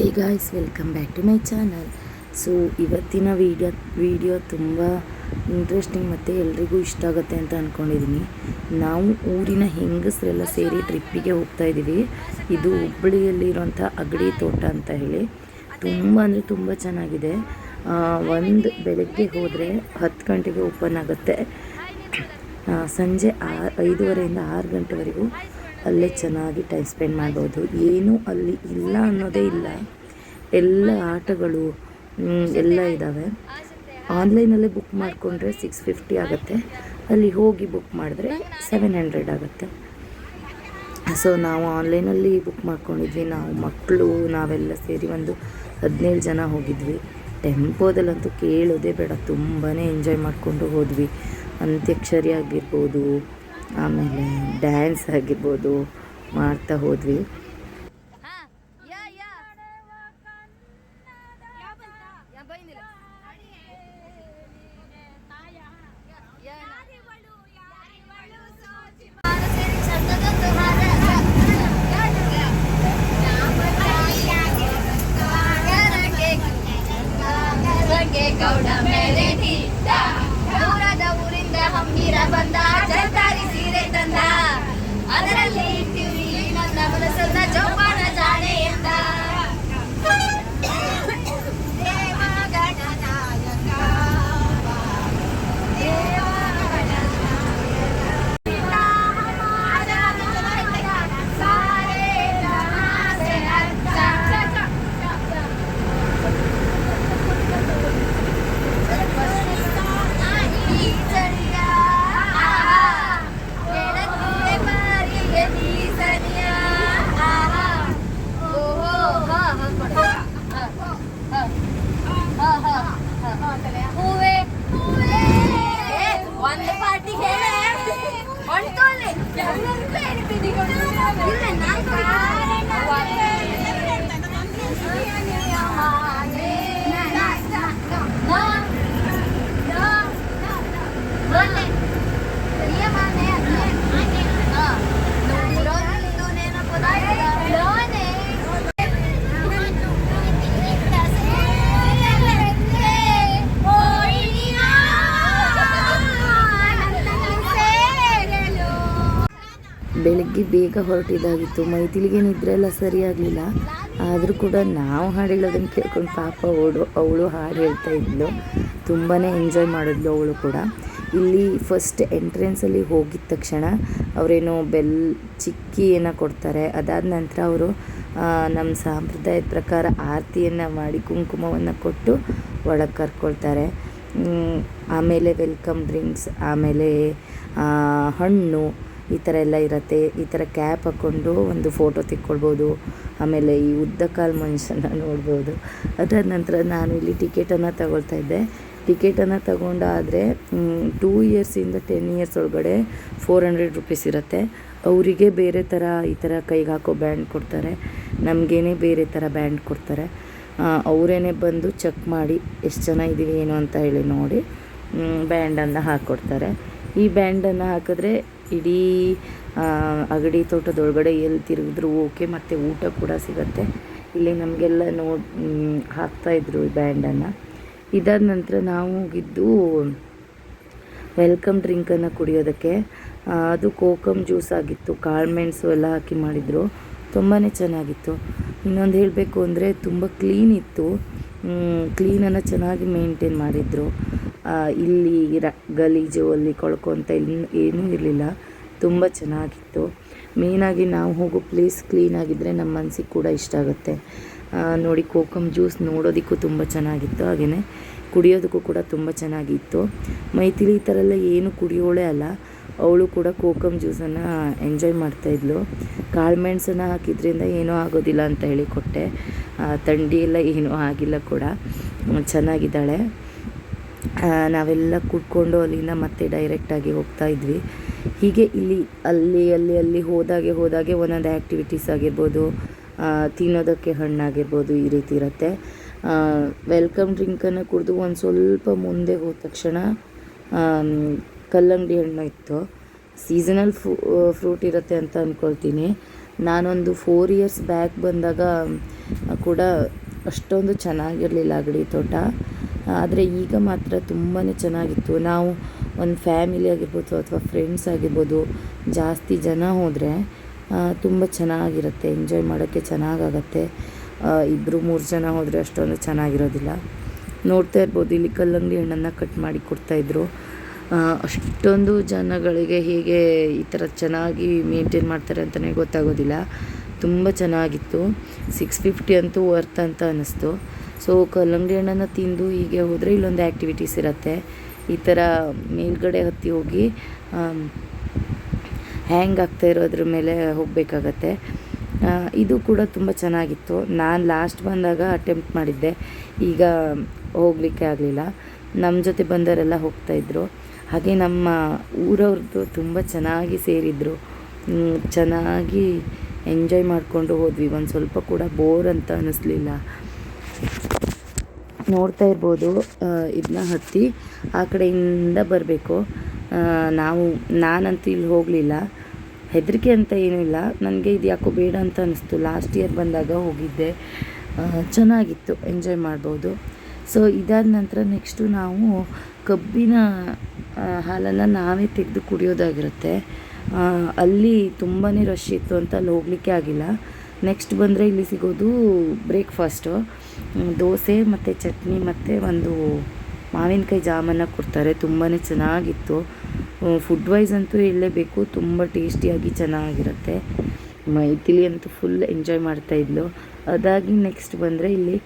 Hey guys welcome back to my channel so ಇವತ್ತಿನ video video ತುಂಬ interesting ಮತ್ತು ಎಲ್ರಿಗೂ ಇಷ್ಟ ಆಗುತ್ತೆ ಅಂತ ಅಂದ್ಕೊಂಡಿದ್ದೀನಿ ನಾವು ಊರಿನ ಹೆಂಗಸರೆಲ್ಲ ಸೇರಿ ಟ್ರಿಪ್ಪಿಗೆ ಹೋಗ್ತಾ ಇದ್ದೀವಿ ಇದು ಹುಬ್ಬಳ್ಳಿಯಲ್ಲಿರುವಂಥ ಅಗಡಿ ತೋಟ ಅಂತ ಹೇಳಿ. ತುಂಬ ಅಂದರೆ ತುಂಬ ಚೆನ್ನಾಗಿದೆ. ಒಂದು ಬೆಳಗ್ಗೆ ಹೋದರೆ ಹತ್ತು ಗಂಟೆಗೆ ಓಪನ್ ಆಗುತ್ತೆ. ಸಂಜೆ ಆ ಐದುವರೆಯಿಂದ ಆರು ಗಂಟೆವರೆಗೂ. ಅಲ್ಲೇ ಚೆನ್ನಾಗಿ ಟೈಮ್ ಸ್ಪೆಂಡ್ ಮಾಡ್ಬೋದು. ಏನೂ ಅಲ್ಲಿ ಇಲ್ಲ ಅನ್ನೋದೇ ಇಲ್ಲ. ಎಲ್ಲ ಆಟಗಳು ಎಲ್ಲ ಇದ್ದಾವೆ ಆನ್ಲೈನಲ್ಲೇ ಬುಕ್ ಮಾಡಿಕೊಂಡ್ರೆ ಸಿಕ್ಸ್ ಫಿಫ್ಟಿ ಆಗುತ್ತೆ. ಅಲ್ಲಿ ಹೋಗಿ ಬುಕ್ ಮಾಡಿದ್ರೆ ಸೆವೆನ್ ಹಂಡ್ರೆಡ್ ಆಗುತ್ತೆ. ಸೊ ನಾವು ಆನ್ಲೈನಲ್ಲಿ ಬುಕ್ ಮಾಡ್ಕೊಂಡಿದ್ವಿ. ನಾವು ಮಕ್ಕಳು, ನಾವೆಲ್ಲ ಸೇರಿ ಒಂದು ಹದಿನೇಳು ಜನ ಹೋಗಿದ್ವಿ. ಟೆಂಪೋದಲ್ಲಂತೂ ಕೇಳೋದೇ ಬೇಡ. ತುಂಬಾ ಎಂಜಾಯ್ ಮಾಡಿಕೊಂಡು ಹೋದ್ವಿ. ಅಂತ್ಯಕ್ಷರಿ ಆಗಿರ್ಬೋದು ಆಮೇಲೆ ಡ್ಯಾನ್ಸ್ ಆಗಿರ್ಬೋದು ಮಾಡ್ತಾ ಹೋದ್ವಿ. ಹೂವೆ ಹೂವೆ ಒಂದು ಪಾರ್ಟಿ ಹೇಳೆ ಹೊಂಟೋಲೆ ಇಲ್ಲ ಬೆಳಗ್ಗೆ ಬೇಗ ಹೊರಟಿದ್ದಾಗಿತ್ತು ಮೈತಿಲಿಗೆ ನಿದ್ರೆ ಎಲ್ಲ ಸರಿಯಾಗಲಿಲ್ಲ. ಆದರೂ ಕೂಡ ನಾವು ಹಾಡು ಹೇಳೋದನ್ನು ಕೇಳ್ಕೊಂಡು ಪಾಪ ಅವಳು ಅವಳು ಹಾಡು ಹೇಳ್ತಾ ಇದ್ಲು. ತುಂಬಾ ಎಂಜಾಯ್ ಮಾಡಿದ್ಲು ಅವಳು ಕೂಡ. ಇಲ್ಲಿ ಫಸ್ಟ್ ಎಂಟ್ರೆನ್ಸಲ್ಲಿ ಹೋಗಿದ ತಕ್ಷಣ ಅವರೇನೋ ಬೆಲ್, ಚಿಕ್ಕಿ ಏನೋ ಕೊಡ್ತಾರೆ. ಅದಾದ ನಂತರ ಅವರು ನಮ್ಮ ಸಂಪ್ರದಾಯದ ಪ್ರಕಾರ ಆರತಿಯನ್ನು ಮಾಡಿ ಕುಂಕುಮವನ್ನು ಕೊಟ್ಟು ಒಳಗೆ ಕರ್ಕೊಳ್ತಾರೆ. ಆಮೇಲೆ ವೆಲ್ಕಮ್ ಡ್ರಿಂಕ್ಸ್ ಆಮೇಲೆ ಹಣ್ಣು ಈ ಥರ ಎಲ್ಲ ಇರುತ್ತೆ. ಈ ಥರ ಕ್ಯಾಪ್ ಹಾಕ್ಕೊಂಡು ಒಂದು ಫೋಟೋ ತೆಕ್ಕೊಳ್ಬೋದು. ಆಮೇಲೆ ಈ ಉದ್ದ ಕಾಲು ಮನುಷ್ಯನ ನೋಡ್ಬೋದು. ಅದಾದ ನಂತರ ನಾನು ಇಲ್ಲಿ ಟಿಕೆಟನ್ನು ತಗೊಳ್ತಾ ಇದ್ದೆ. ಟಿಕೆಟನ್ನು ತಗೊಂಡಾದರೆ ಟೂ ಇಯರ್ಸಿಂದ ಟೆನ್ ಇಯರ್ಸ್ ಒಳಗಡೆ ಫೋರ್ ಹಂಡ್ರೆಡ್ ರುಪೀಸ್ ಇರುತ್ತೆ. ಅವರಿಗೆ ಬೇರೆ ಥರ ಈ ಥರ ಕೈಗೆ ಹಾಕೋ ಬ್ಯಾಂಡ್ ಕೊಡ್ತಾರೆ. ನಮಗೇನೆ ಬೇರೆ ಥರ ಬ್ಯಾಂಡ್ ಕೊಡ್ತಾರೆ. ಅವರೇನೆ ಬಂದು ಚೆಕ್ ಮಾಡಿ ಎಷ್ಟು ಜನ ಇದ್ದೀವಿ ಏನು ಅಂತ ಹೇಳಿ ನೋಡಿ ಬ್ಯಾಂಡನ್ನು ಹಾಕ್ಕೊಡ್ತಾರೆ ಈ ಬ್ಯಾಂಡನ್ನು ಹಾಕಿದ್ರೆ ಇಡೀ ಅಗಡಿ ತೋಟದೊಳಗಡೆ ಎಲ್ಲಿ ತಿರುಗಿದ್ರು ಓಕೆ, ಮತ್ತು ಊಟ ಕೂಡ ಸಿಗುತ್ತೆ. ಇಲ್ಲಿ ನಮಗೆಲ್ಲ ನೋಡಿ ಹಾಕ್ತಾಯಿದ್ರು ಈ ಬ್ಯಾಂಡನ್ನು ಇದಾದ ನಂತರ ನಾವು ಹೋಗಿದ್ದು ವೆಲ್ಕಮ್ ಡ್ರಿಂಕನ್ನು ಕುಡಿಯೋದಕ್ಕೆ. ಅದು ಕೋಕಮ್ ಜ್ಯೂಸ್ ಆಗಿತ್ತು. ಕಾಳುಮೆಣಸು ಎಲ್ಲ ಹಾಕಿ ಮಾಡಿದರು. ತುಂಬಾ ಚೆನ್ನಾಗಿತ್ತು. ಇನ್ನೊಂದು ಹೇಳಬೇಕು ಅಂದರೆ ತುಂಬ ಕ್ಲೀನ್ ಇತ್ತು. ಕ್ಲೀನನ್ನು ಚೆನ್ನಾಗಿ ಮೇಂಟೈನ್ ಮಾಡಿದರು. ಇಲ್ಲಿ ರ, ಗಲೀಜು ಅಲ್ಲಿ ಕೊಳ್ಕೊಂತ ಇಲ್ಲಿ ಏನೂ ಇರಲಿಲ್ಲ. ತುಂಬ ಚೆನ್ನಾಗಿತ್ತು. ಮೇಯ್ನಾಗಿ ನಾವು ಹೋಗೋ ಪ್ಲೇಸ್ ಕ್ಲೀನಾಗಿದ್ದರೆ ನಮ್ಮ ಮನಸ್ಸಿಗೆ ಕೂಡ ಇಷ್ಟ ಆಗುತ್ತೆ. ನೋಡಿ ಕೋಕಮ್ ಜ್ಯೂಸ್ ನೋಡೋದಕ್ಕೂ ತುಂಬ ಚೆನ್ನಾಗಿತ್ತು. ಹಾಗೆಯೇ ಕುಡಿಯೋದಕ್ಕೂ ಕೂಡ ತುಂಬ ಚೆನ್ನಾಗಿತ್ತು. ಮೈಥಿಲಿ ಈ ಥರ ಎಲ್ಲ ಏನು ಕುಡಿಯೋಳೆ ಅಲ್ಲ. ಅವಳು ಕೂಡ ಕೋಕಮ್ ಜ್ಯೂಸನ್ನು ಎಂಜಾಯ್ ಮಾಡ್ತಾಯಿದ್ಲು ಕಾಳುಮೆಣಸನ್ನು ಹಾಕಿದ್ರಿಂದ ಏನೂ ಆಗೋದಿಲ್ಲ ಅಂತ ಹೇಳಿ ಕೊಟ್ಟೆ ಥಂಡಿ ಎಲ್ಲ ಏನೂ ಆಗಿಲ್ಲ ಕೂಡ. ಚೆನ್ನಾಗಿದ್ದಾಳೆ. ನಾವೆಲ್ಲ ಕೂತ್ಕೊಂಡು ಅಲ್ಲಿಂದ ಮತ್ತೆ ಡೈರೆಕ್ಟಾಗಿ ಹೋಗ್ತಾ ಇದ್ವಿ. ಹೀಗೆ ಇಲ್ಲಿ, ಅಲ್ಲಿ ಅಲ್ಲಿ ಅಲ್ಲಿ ಹೋದಾಗೆ ಹೋದಾಗೆ ಒಂದೊಂದು ಆ್ಯಕ್ಟಿವಿಟೀಸ್ ಆಗಿರ್ಬೋದು ತಿನ್ನೋದಕ್ಕೆ ಹಣ್ಣಾಗಿರ್ಬೋದು ಈ ರೀತಿ ಇರುತ್ತೆ. ವೆಲ್ಕಮ್ ಡ್ರಿಂಕನ್ನು ಕುಡಿದು ಒಂದು ಸ್ವಲ್ಪ ಮುಂದೆ ಹೋದ ತಕ್ಷಣ ಕಲ್ಲಂಗಡಿ ಹಣ್ಣು ಇತ್ತು. ಸೀಸನಲ್ ಫ್ರೂ ಫ್ರೂಟ್ ಇರುತ್ತೆ ಅಂತ ಅಂದ್ಕೊಳ್ತೀನಿ ನಾನೊಂದು ಫೋರ್ ಇಯರ್ಸ್ ಬ್ಯಾಕ್ ಬಂದಾಗ ಕೂಡ ಅಷ್ಟೊಂದು ಚೆನ್ನಾಗಿರಲಿಲ್ಲ ಅಗಡಿ ತೋಟ. ಆದರೆ ಈಗ ಮಾತ್ರ ತುಂಬಾ ಚೆನ್ನಾಗಿತ್ತು. ನಾವು ಒಂದು ಫ್ಯಾಮಿಲಿ ಆಗಿರ್ಬೋದು ಅಥವಾ ಫ್ರೆಂಡ್ಸ್ ಆಗಿರ್ಬೋದು, ಜಾಸ್ತಿ ಜನ ಹೋದರೆ ತುಂಬ ಚೆನ್ನಾಗಿರುತ್ತೆ. ಎಂಜಾಯ್ ಮಾಡೋಕ್ಕೆ ಚೆನ್ನಾಗಾಗತ್ತೆ. ಇಬ್ಬರು ಮೂರು ಜನ ಹೋದರೆ ಅಷ್ಟೊಂದು ಚೆನ್ನಾಗಿರೋದಿಲ್ಲ. ನೋಡ್ತಾ ಇರ್ಬೋದು, ಇಲ್ಲಿ ಕಲ್ಲಂಗಡಿ ಹಣ್ಣನ್ನು ಕಟ್ ಮಾಡಿ ಕೊಡ್ತಾಯಿದ್ರು ಅಷ್ಟೊಂದು ಜನಗಳಿಗೆ ಹೇಗೆ ಈ ಥರ ಚೆನ್ನಾಗಿ ಮೇಂಟೈನ್ ಮಾಡ್ತಾರೆ ಅಂತಲೇ ಗೊತ್ತಾಗೋದಿಲ್ಲ. ತುಂಬ ಚೆನ್ನಾಗಿತ್ತು. ಸಿಕ್ಸ್ ಫಿಫ್ಟಿ ಅಂತೂ ವರ್ತ್ ಅಂತ ಅನ್ನಿಸ್ತು ಸೊ ಕಲ್ಲಂಗಡಿ ಹಣ್ಣನ್ನು ತಿಂದು ಹೀಗೆ ಹೋದರೆ ಇಲ್ಲೊಂದು ಆ್ಯಕ್ಟಿವಿಟೀಸ್ ಇರುತ್ತೆ. ಈ ಥರ ಮೇಲ್ಗಡೆ ಹತ್ತಿ ಹೋಗಿ ಹ್ಯಾಂಗ್ ಆಗ್ತಾ ಇರೋದ್ರ ಮೇಲೆ ಹೋಗಬೇಕಾಗತ್ತೆ. ಇದು ಕೂಡ ತುಂಬ ಚೆನ್ನಾಗಿತ್ತು. ನಾನು ಲಾಸ್ಟ್ ಬಂದಾಗ ಅಟೆಂಪ್ಟ್ ಮಾಡಿದ್ದೆ. ಈಗ ಹೋಗಲಿಕ್ಕೆ ಆಗಲಿಲ್ಲ. ನಮ್ಮ ಜೊತೆ ಬಂದವರೆಲ್ಲ ಹೋಗ್ತಾಯಿದ್ರು ಹಾಗೆ ನಮ್ಮ ಊರವ್ರದ್ದು ತುಂಬ ಚೆನ್ನಾಗಿ ಸೇರಿದ್ರು. ಚೆನ್ನಾಗಿ ಎಂಜಾಯ್ ಮಾಡಿಕೊಂಡು ಹೋದ್ವಿ. ಒಂದು ಸ್ವಲ್ಪ ಕೂಡ ಬೋರ್ ಅಂತ ಅನ್ನಿಸ್ಲಿಲ್ಲ ನೋಡ್ತಾ ಇರ್ಬೋದು. ಇದನ್ನ ಹತ್ತಿ ಆ ಕಡೆಯಿಂದ ಬರಬೇಕು. ನಾವು, ನಾನಂತೂ ಇಲ್ಲಿ ಹೋಗಲಿಲ್ಲ. ಹೆದರಿಕೆ ಅಂತ ಏನಿಲ್ಲ ನನಗೆ ಇದು ಯಾಕೋ ಬೇಡ ಅಂತ ಅನಿಸ್ತು. ಲಾಸ್ಟ್ ಇಯರ್ ಬಂದಾಗ ಹೋಗಿದ್ದೆ. ಚೆನ್ನಾಗಿತ್ತು. ಎಂಜಾಯ್ ಮಾಡ್ಬೋದು. ಸೊ ಇದಾದ ನಂತರ ನೆಕ್ಸ್ಟು ನಾವು ಕಬ್ಬಿನ ಹಾಲನ್ನು ನಾವೇ ತೆಗೆದು ಕುಡಿಯೋದಾಗಿರುತ್ತೆ. ಅಲ್ಲಿ ತುಂಬಾ ರಶ್ ಇತ್ತು ಅಂತ ಅಲ್ಲಿ ಹೋಗಲಿಕ್ಕೆ ಆಗಿಲ್ಲ. ನೆಕ್ಸ್ಟ್ ಬಂದರೆ ಇಲ್ಲಿ ಸಿಗೋದು ಬ್ರೇಕ್ಫಾಸ್ಟು ದೋಸೆ ಮತ್ತು ಚಟ್ನಿ ಮತ್ತು ಒಂದು ಮಾವಿನಕಾಯಿ ಜಾಮನ್ನ ಕೊಡ್ತಾರೆ. ತುಂಬಾ ಚೆನ್ನಾಗಿತ್ತು. ಫುಡ್ ವೈಸ್ ಅಂತೂ ಹೇಳಲೇಬೇಕು ತುಂಬ ಟೇಸ್ಟಿಯಾಗಿ ಚೆನ್ನಾಗಿರುತ್ತೆ. ಮೈಥಿಲಿ ಅಂತೂ ಫುಲ್ ಎಂಜಾಯ್ ಮಾಡ್ತಾಯಿದ್ಲು ಅದಾಗಿ ನೆಕ್ಸ್ಟ್ ಬಂದರೆ ಇಲ್ಲಿ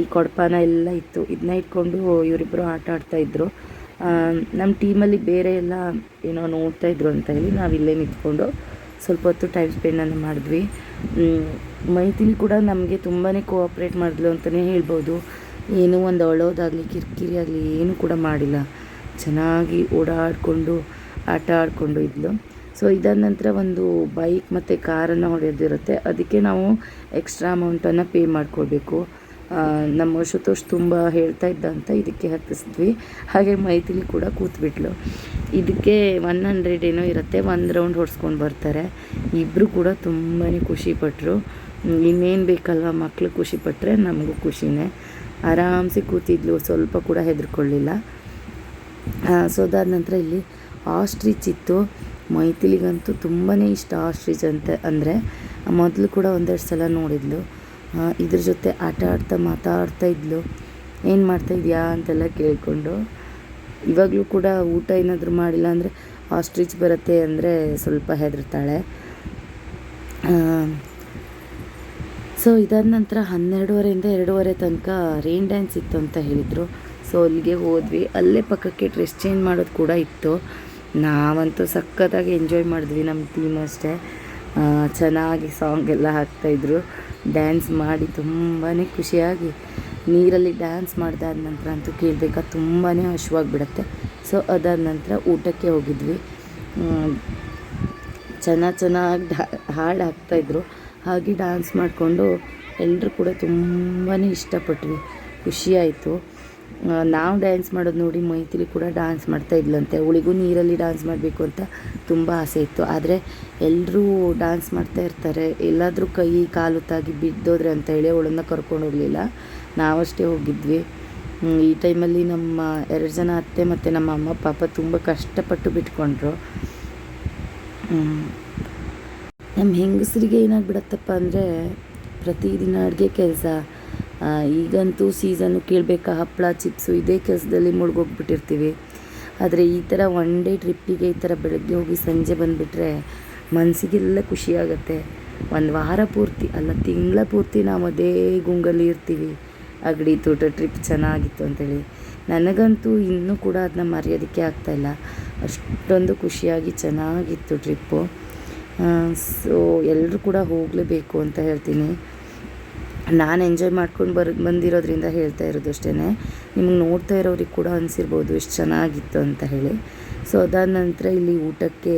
ಈ ಕೊಡಪಾನ ಎಲ್ಲ ಇತ್ತು. ಇದನ್ನ ಇಟ್ಕೊಂಡು ಇವರಿಬ್ಬರು ಆಟ ಆಡ್ತಾಯಿದ್ರು ನಮ್ಮ ಟೀಮಲ್ಲಿ ಬೇರೆ ಎಲ್ಲ ಏನೋ ನೋಡ್ತಾಯಿದ್ರು ಅಂತ ಹೇಳಿ ನಾವು ಇಲ್ಲೇ ನಿಂತ್ಕೊಂಡು ಸ್ವಲ್ಪ ಹೊತ್ತು ಟೈಮ್ ಸ್ಪೆಂಡನ್ನು ಮಾಡಿದ್ವಿ. ಮೈಥಿಲಿ ಕೂಡ ನಮಗೆ ತುಂಬಾ ಕೋಆಪ್ರೇಟ್ ಮಾಡಿದ್ಲು ಅಂತಲೇ ಹೇಳ್ಬೋದು. ಏನೂ ಒಂದು ಅಳೋದಾಗಲಿ, ಕಿರಿಕಿರಿ ಆಗಲಿ ಏನೂ ಕೂಡ ಮಾಡಿಲ್ಲ. ಚೆನ್ನಾಗಿ ಓಡಾಡಿಕೊಂಡು, ಆಟ ಆಡಿಕೊಂಡು ಇದ್ಲು. ಸೊ ಇದಾದ ನಂತರ ಒಂದು ಬೈಕ್ ಮತ್ತು ಕಾರನ್ನು ಹೊಡೆಯೋದಿರುತ್ತೆ ಅದಕ್ಕೆ ನಾವು ಎಕ್ಸ್ಟ್ರಾ ಅಮೌಂಟನ್ನು ಪೇ ಮಾಡಿಕೊಡ್ಬೇಕು ನಮ್ಮ ಶುತೋಷ್ ತುಂಬ ಹೇಳ್ತಾ ಇದ್ದ ಅಂತ ಇದಕ್ಕೆ ಹತ್ತಿಸಿದ್ವಿ. ಹಾಗೆ ಮೈತಿಲಿ ಕೂಡ ಕೂತ್ಬಿಟ್ಲು. ಇದಕ್ಕೆ ಒನ್ ಹಂಡ್ರೆಡ್ ಏನೋ ಇರುತ್ತೆ, ಒಂದು ರೌಂಡ್ ಹೊಡ್ಸ್ಕೊಂಡು ಬರ್ತಾರೆ. ಇಬ್ಬರು ಕೂಡ ತುಂಬಾ ಖುಷಿಪಟ್ಟರು ಇನ್ನೇನು ಬೇಕಲ್ವ? ಮಕ್ಕಳು ಖುಷಿಪಟ್ಟರೆ ನಮಗೂ ಖುಷಿನೇ. ಆರಾಮ್ಸೆ ಕೂತಿದ್ಲು, ಸ್ವಲ್ಪ ಕೂಡ ಹೆದರ್ಕೊಳ್ಳಿಲ್ಲ. ಸೊ ಅದಾದ ನಂತರ ಇಲ್ಲಿ ಆಸ್ಟ್ರಿಚ್ ಇತ್ತು. ಮೈತಿಲಿಗಂತೂ ತುಂಬಾ ಇಷ್ಟ ಆಸ್ಟ್ರಿಚ್ ಅಂತ, ಅಂದರೆ ಮೊದಲು ಕೂಡ ಒಂದೆರಡು ಸಲ ನೋಡಿದ್ಲು. ಇದ್ರ ಜೊತೆ ಆಟ ಆಡ್ತಾ ಮಾತಾಡ್ತಾ ಇದ್ಲು. ಏನು ಮಾಡ್ತಾ ಇದೆಯಾ? ಅಂತೆಲ್ಲ ಕೇಳಿಕೊಂಡು. ಇವಾಗಲೂ ಕೂಡ ಊಟ ಏನಾದರೂ ಮಾಡಿಲ್ಲ ಅಂದರೆ ಆಸ್ಟ್ರಿಚ್ ಬರುತ್ತೆ ಅಂದರೆ ಸ್ವಲ್ಪ ಹೆದರ್ತಾಳೆ. ಸೊ ಇದಾದ ನಂತರ ಹನ್ನೆರಡುವರೆಯಿಂದ ಎರಡೂವರೆ ತನಕ ರೈನ್ ಡ್ಯಾನ್ಸ್ ಇತ್ತು ಅಂತ ಹೇಳಿದರು. ಸೊ ಅಲ್ಲಿಗೆ ಹೋದ್ವಿ. ಅಲ್ಲೇ ಪಕ್ಕಕ್ಕೆ ಡ್ರೆಸ್ ಚೇಂಜ್ ಮಾಡೋದು ಕೂಡ ಇತ್ತು. ನಾವಂತೂ ಸಖತ್ತಾಗಿ ಎಂಜಾಯ್ ಮಾಡಿದ್ವಿ ನಮ್ಮ ಟೀಮ್ ಅಷ್ಟೇ. ಚೆನ್ನಾಗಿ ಸಾಂಗ್ ಎಲ್ಲ ಹಾಕ್ತಾಯಿದ್ರು ಡ್ಯಾನ್ಸ್ ಮಾಡಿ ತುಂಬಾ ಖುಷಿಯಾಗಿ ನೀರಲ್ಲಿ ಡ್ಯಾನ್ಸ್ ಮಾಡಿದಾದ ನಂತರ ಅಂತೂ ಕೇಳಬೇಕಾ ತುಂಬಾ ಹಶುವಾಗಿಬಿಡತ್ತೆ. ಸೊ ಅದಾದ ನಂತರ ಊಟಕ್ಕೆ ಹೋಗಿದ್ವಿ. ಚೆನ್ನಾಗಿ ಚೆನ್ನಾಗಿ ಡ್ಯಾ ಹಾಡು ಹಾಕ್ತಾಯಿದ್ರು ಹಾಗೆ ಡ್ಯಾನ್ಸ್ ಮಾಡಿಕೊಂಡು ಎಲ್ಲರೂ ಕೂಡ ತುಂಬಾ ಇಷ್ಟಪಟ್ವಿ. ಖುಷಿಯಾಯಿತು ನಾವು ಡ್ಯಾನ್ಸ್ ಮಾಡೋದು ನೋಡಿ ಮೈತ್ರಿ ಕೂಡ ಡ್ಯಾನ್ಸ್ ಮಾಡ್ತಾ ಇದ್ಲಂತೆ. ಅವಳಿಗೂ ನೀರಲ್ಲಿ ಡ್ಯಾನ್ಸ್ ಮಾಡಬೇಕು ಅಂತ ತುಂಬ ಆಸೆ ಇತ್ತು. ಆದರೆ ಎಲ್ಲರೂ ಡ್ಯಾನ್ಸ್ ಮಾಡ್ತಾ ಇರ್ತಾರೆ. ಎಲ್ಲಾದರೂ ಕೈ, ಕಾಲು ತಾಗಿ ಬಿದ್ದೋದ್ರೆ ಅಂತ ಹೇಳಿ ಅವಳನ್ನು ಕರ್ಕೊಂಡು ಹೋಗಲಿಲ್ಲ. ನಾವಷ್ಟೇ ಹೋಗಿದ್ವಿ. ಈ ಟೈಮಲ್ಲಿ ನಮ್ಮ ಎರಡು ಜನ ಅತ್ತೆ ಮತ್ತು ನಮ್ಮ ಅಮ್ಮ, ಪಾಪ ತುಂಬ ಕಷ್ಟಪಟ್ಟು ಬಿಟ್ಕೊಂಡ್ರು. ನಮ್ಮ ಹೆಂಗಸರಿಗೆ ಏನಾಗ್ಬಿಡತ್ತಪ್ಪ ಅಂದರೆ ಪ್ರತಿದಿನ ಅಡುಗೆ ಕೆಲಸ. ಈಗಂತೂ ಸೀಸನ್ನು ಕೇಳಬೇಕಾ ಹಪ್ಪಳ, ಚಿಪ್ಸು ಇದೇ ಕೆಲಸದಲ್ಲಿ ಮುಳುಗೋಗ್ಬಿಟ್ಟಿರ್ತೀವಿ. ಆದರೆ ಈ ಥರ ಒನ್ ಡೇ ಟ್ರಿಪ್ಪಿಗೆ ಈ ಥರ ಬೆಳಗ್ಗೆ ಹೋಗಿ ಸಂಜೆ ಬಂದುಬಿಟ್ರೆ ಮನಸ್ಸಿಗೆಲ್ಲ ಖುಷಿಯಾಗತ್ತೆ. ಒಂದು ವಾರ ಪೂರ್ತಿ, ಅಲ್ಲ ತಿಂಗಳ ಪೂರ್ತಿ ನಾವು ಅದೇ ಗುಂಗಲ್ಲಿ ಇರ್ತೀವಿ. ಅಗಡಿ ತೋಟ ಟ್ರಿಪ್ ಚೆನ್ನಾಗಿತ್ತು ಅಂತೇಳಿ. ನನಗಂತೂ ಇನ್ನೂ ಕೂಡ ಅದನ್ನ ಮರೆಯೋದಕ್ಕೆ ಆಗ್ತಾಯಿಲ್ಲ ಅಷ್ಟೊಂದು ಖುಷಿಯಾಗಿ ಚೆನ್ನಾಗಿತ್ತು ಟ್ರಿಪ್ಪು ಸೊ ಎಲ್ಲರೂ ಕೂಡ ಹೋಗಲೇಬೇಕು ಅಂತ ಹೇಳ್ತೀನಿ. ನಾನು ಎಂಜಾಯ್ ಮಾಡ್ಕೊಂಡು ಬರ್, ಬಂದಿರೋದ್ರಿಂದ ಹೇಳ್ತಾ ಇರೋದು ಅಷ್ಟೇ ನಿಮ್ಗೆ ನೋಡ್ತಾ ಇರೋರಿಗೆ ಕೂಡ ಅನಿಸಿರ್ಬೋದು ಎಷ್ಟು ಚೆನ್ನಾಗಿತ್ತು ಅಂತ ಹೇಳಿ. ಸೊ ಅದಾದ ನಂತರ ಇಲ್ಲಿ ಊಟಕ್ಕೆ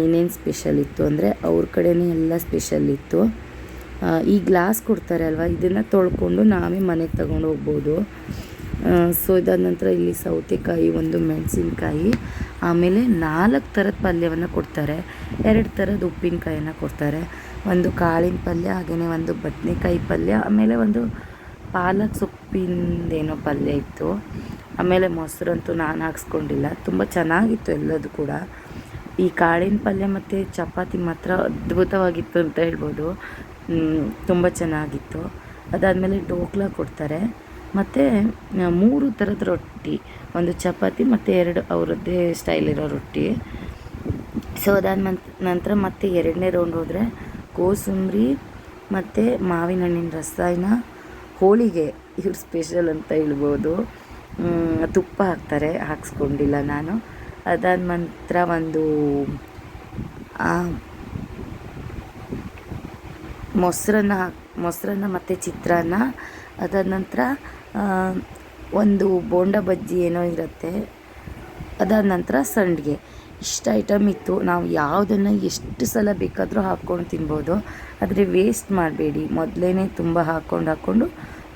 ಏನೇನು ಸ್ಪೆಷಲ್ ಇತ್ತು ಅಂದರೆ ಅವ್ರ ಕಡೆನೇ ಎಲ್ಲ ಸ್ಪೆಷಲ್ ಇತ್ತು. ಈ ಗ್ಲಾಸ್ ಕೊಡ್ತಾರೆ ಅಲ್ವಾ? ಇದನ್ನು ತೊಳ್ಕೊಂಡು ನಾವೇ ಮನೆಗೆ ತಗೊಂಡು ಹೋಗ್ಬೋದು. ಸೊ ಇದಾದ ನಂತರ ಇಲ್ಲಿ ಸೌತೆಕಾಯಿ, ಒಂದು ಮೆಣಸಿನ್ಕಾಯಿ, ಆಮೇಲೆ ನಾಲ್ಕು ಥರದ ಪಲ್ಯವನ್ನು ಕೊಡ್ತಾರೆ. ಎರಡು ಥರದ ಉಪ್ಪಿನಕಾಯನ್ನು ಕೊಡ್ತಾರೆ. ಒಂದು ಕಾಳಿನ ಪಲ್ಯ ಹಾಗೆಯೇ ಒಂದು ಬದನೆಕಾಯಿ ಪಲ್ಯ, ಆಮೇಲೆ ಒಂದು ಪಾಲಕ್ ಸೊಪ್ಪಿಂದೇನೋ ಪಲ್ಯ ಇತ್ತು. ಆಮೇಲೆ ಮೊಸರಂತೂ ನಾನು ಹಾಕ್ಸ್ಕೊಂಡಿಲ್ಲ. ತುಂಬ ಚೆನ್ನಾಗಿತ್ತು ಎಲ್ಲದು ಕೂಡ. ಈ ಕಾಳಿನ ಪಲ್ಯ ಮತ್ತು ಚಪಾತಿ ಮಾತ್ರ ಅದ್ಭುತವಾಗಿತ್ತು ಅಂತ ಹೇಳ್ಬೋದು. ತುಂಬ ಚೆನ್ನಾಗಿತ್ತು. ಅದಾದಮೇಲೆ ಡೋಕ್ಲಾ ಕೊಡ್ತಾರೆ. ಮತ್ತು ಮೂರು ಥರದ ರೊಟ್ಟಿ, ಒಂದು ಚಪಾತಿ ಮತ್ತು ಎರಡು ಅವರದ್ದೇ ಸ್ಟೈಲ್ ಇರೋ ರೊಟ್ಟಿ. ಸೊ ಅದಾದ ನಂತರ ಮತ್ತೆ ಎರಡನೇ ರೌಂಡ್ ಹೋದರೆ ಕೋಸಂಬರಿ ಮತ್ತು ಮಾವಿನ ಹಣ್ಣಿನ ರಸಾಯನ, ಹೋಳಿಗೆ, ಇವ್ರು ಸ್ಪೆಷಲ್ ಅಂತ ಹೇಳ್ಬೋದು. ತುಪ್ಪ ಹಾಕ್ತಾರೆ, ಹಾಕ್ಸ್ಕೊಂಡಿಲ್ಲ ನಾನು. ಅದಾದ ನಂತರ ಒಂದು ಮೊಸರನ್ನ ಹಾಕಿ, ಮೊಸರನ್ನ ಮತ್ತು ಚಿತ್ರಾನ್ನ. ಅದಾದ ನಂತರ ಒಂದು ಬೋಂಡ ಬಜ್ಜಿ ಏನೋ ಇರುತ್ತೆ. ಅದಾದ ನಂತರ ಸಂಡಿಗೆ. ಇಷ್ಟು ಐಟಮ್ ಇತ್ತು. ನಾವು ಯಾವುದನ್ನು ಎಷ್ಟು ಸಲ ಬೇಕಾದರೂ ಹಾಕ್ಕೊಂಡು ತಿನ್ಬೋದು. ಆದರೆ ವೇಸ್ಟ್ ಮಾಡಬೇಡಿ. ಮೊದಲೇ ತುಂಬ ಹಾಕ್ಕೊಂಡು ಹಾಕ್ಕೊಂಡು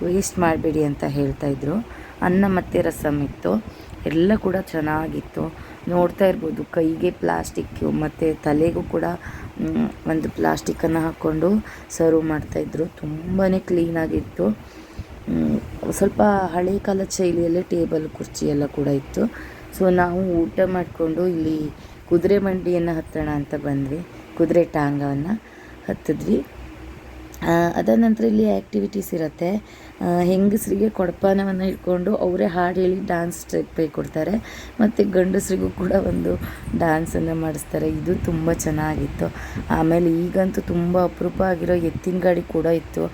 ವೇಸ್ಟ್ ಮಾಡಬೇಡಿ ಅಂತ ಹೇಳ್ತಾಯಿದ್ರು ಅನ್ನ ಮತ್ತು ರಸಮ್ ಇತ್ತು. ಎಲ್ಲ ಕೂಡ ಚೆನ್ನಾಗಿತ್ತು. ನೋಡ್ತಾ ಇರ್ಬೋದು. ಕೈಗೆ ಪ್ಲಾಸ್ಟಿಕ್ಕು ಮತ್ತು ತಲೆಗೂ ಕೂಡ ಒಂದು ಪ್ಲಾಸ್ಟಿಕ್ಕನ್ನು ಹಾಕ್ಕೊಂಡು ಸರ್ವ್ ಮಾಡ್ತಾಯಿದ್ರು ತುಂಬಾ ಕ್ಲೀನಾಗಿತ್ತು ಸ್ವಲ್ಪ ಹಳೆ ಕಾಲದ ಶೈಲಿಯಲ್ಲೇ ಟೇಬಲ್, ಕುರ್ಚಿ ಎಲ್ಲ ಕೂಡ ಇತ್ತು. ಸೊ ನಾವು ಊಟ ಮಾಡಿಕೊಂಡು ಇಲ್ಲಿ ಕುದುರೆ ಮಂಡಿಯನ್ನು ಹತ್ತೋಣ ಅಂತ ಬಂದ್ವಿ. ಕುದುರೆ ಟಾಂಗವನ್ನು ಹತ್ತಿದ್ವಿ. ಅದಾದ ನಂತರ ಇಲ್ಲಿ ಆ್ಯಕ್ಟಿವಿಟೀಸ್ ಇರುತ್ತೆ. ಹೆಂಗಸರಿಗೆ ಕೊಡಪಾನವನ್ನು ಇಟ್ಕೊಂಡು ಅವರೇ ಹಾಡು ಹೇಳಿ ಡ್ಯಾನ್ಸ್ ಸ್ಟೆಪ್ ಕೊಡ್ತಾರೆ. ಮತ್ತು ಗಂಡಸರಿಗೂ ಕೂಡ ಒಂದು ಡ್ಯಾನ್ಸನ್ನು ಮಾಡಿಸ್ತಾರೆ. ಇದು ತುಂಬ ಚೆನ್ನಾಗಿತ್ತು. ಆಮೇಲೆ ಈಗಂತೂ ತುಂಬ ಅಪರೂಪ ಆಗಿರೋ ಎತ್ತಿನ ಗಾಡಿ ಕೂಡ ಇತ್ತು.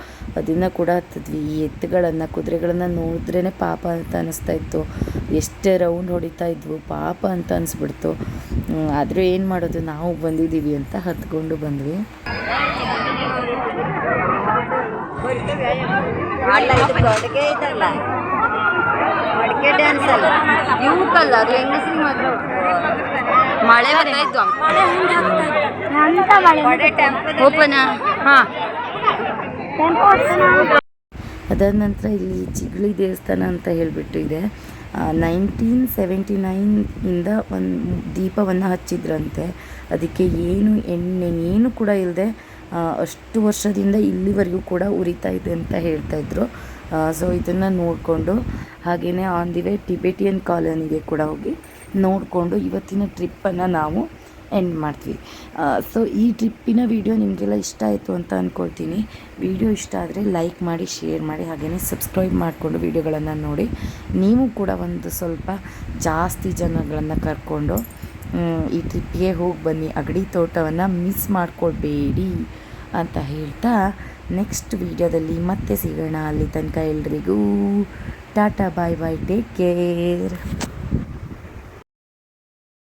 ಅದನ್ನು ಕೂಡ ಹತ್ತಿದ್ವಿ. ಈ ಎತ್ತುಗಳನ್ನು, ಕುದುರೆಗಳನ್ನು ನೋಡಿದ್ರೇ ಪಾಪ ಅಂತ ಅನ್ನಿಸ್ತಾ ಇತ್ತು. ಎಷ್ಟೇ ರೌಂಡ್ ಹೊಡಿತಾ ಇದ್ವು, ಪಾಪ ಅಂತ ಅನಿಸ್ಬಿಡ್ತು. ಆದರೂ ಏನು ಮಾಡೋದು? ನಾವು ಬಂದಿದ್ದೀವಿ ಅಂತ ಹತ್ಕೊಂಡು ಬಂದ್ವಿ. ಅಲ್ಲ ಇದು ಕೊಡುಗೆ ಇದಲ್ಲ ಮಡಿಕೆ ಡ್ಯಾನ್ಸ್ ಅಲ್ಲ ಇವಕ್ಕಲ್ಲ ಅದು ಹೆಂಗಸ್ರಿಗೆ ಮಾತ್ರ ಮಳೆ ಬರ್ತಾ ಇದ್ವು ಓಪನ ಹಾಂ ಅದಾದ ನಂತರ ಇಲ್ಲಿ ಚಿಗ್ಳಿ ದೇವಸ್ಥಾನ ಅಂತ ಹೇಳಿಬಿಟ್ಟು ಇದೆ. ನೈನ್ಟೀನ್ ಸೆವೆಂಟಿ ನೈನಿಂದ ಒಂದು ದೀಪವನ್ನು ಹಚ್ಚಿದ್ರಂತೆ. ಅದಕ್ಕೆ ಏನು ಎಣ್ಣೆ, ಏನು ಕೂಡ ಇಲ್ಲದೆ ಅಷ್ಟು ವರ್ಷದಿಂದ ಇಲ್ಲಿವರೆಗೂ ಕೂಡ ಉರಿತಾ ಇದೆ ಅಂತ ಹೇಳ್ತಾ ಇದ್ರು. ಸೊ ಇದನ್ನು ನೋಡಿಕೊಂಡು ಹಾಗೆಯೇ ಆನ್ ದಿ ವೇ ಟಿಬೆಟಿಯನ್ ಕಾಲೋನಿಗೆ ಕೂಡ ಹೋಗಿ ನೋಡಿಕೊಂಡು ಇವತ್ತಿನ ಟ್ರಿಪ್ಪನ್ನು ನಾವು ಎಂಡ್ ಮಾಡ್ತೀವಿ. ಸೊ ಈ ಟ್ರಿಪ್ಪಿನ ವಿಡಿಯೋ ನಿಮಗೆಲ್ಲ ಇಷ್ಟ ಆಯಿತು ಅಂತ ಅಂದ್ಕೊಳ್ತೀನಿ ವಿಡಿಯೋ ಇಷ್ಟ ಆದರೆ ಲೈಕ್ ಮಾಡಿ ಶೇರ್ ಮಾಡಿ ಹಾಗೆಯೇ ಸಬ್ಸ್ಕ್ರೈಬ್ ಮಾಡಿಕೊಂಡು ವಿಡಿಯೋಗಳನ್ನು ನೋಡಿ. ನೀವು ಕೂಡ ಒಂದು ಸ್ವಲ್ಪ ಜಾಸ್ತಿ ಜನಗಳನ್ನು ಕರ್ಕೊಂಡು ಈ ಟ್ರಿಪ್ಪಿಗೆ ಹೋಗಿ ಬನ್ನಿ, ಅಗಡಿ ತೋಟವನ್ನು ಮಿಸ್ ಮಾಡ್ಕೊಳ್ಬೇಡಿ ಅಂತ ಹೇಳ್ತಾ ನೆಕ್ಸ್ಟ್ ವೀಡಿಯೋದಲ್ಲಿ ಮತ್ತೆ ಸಿಗೋಣ. ಅಲ್ಲಿ ತನಕ ಎಲ್ರಿಗೂ tata, bye bye take care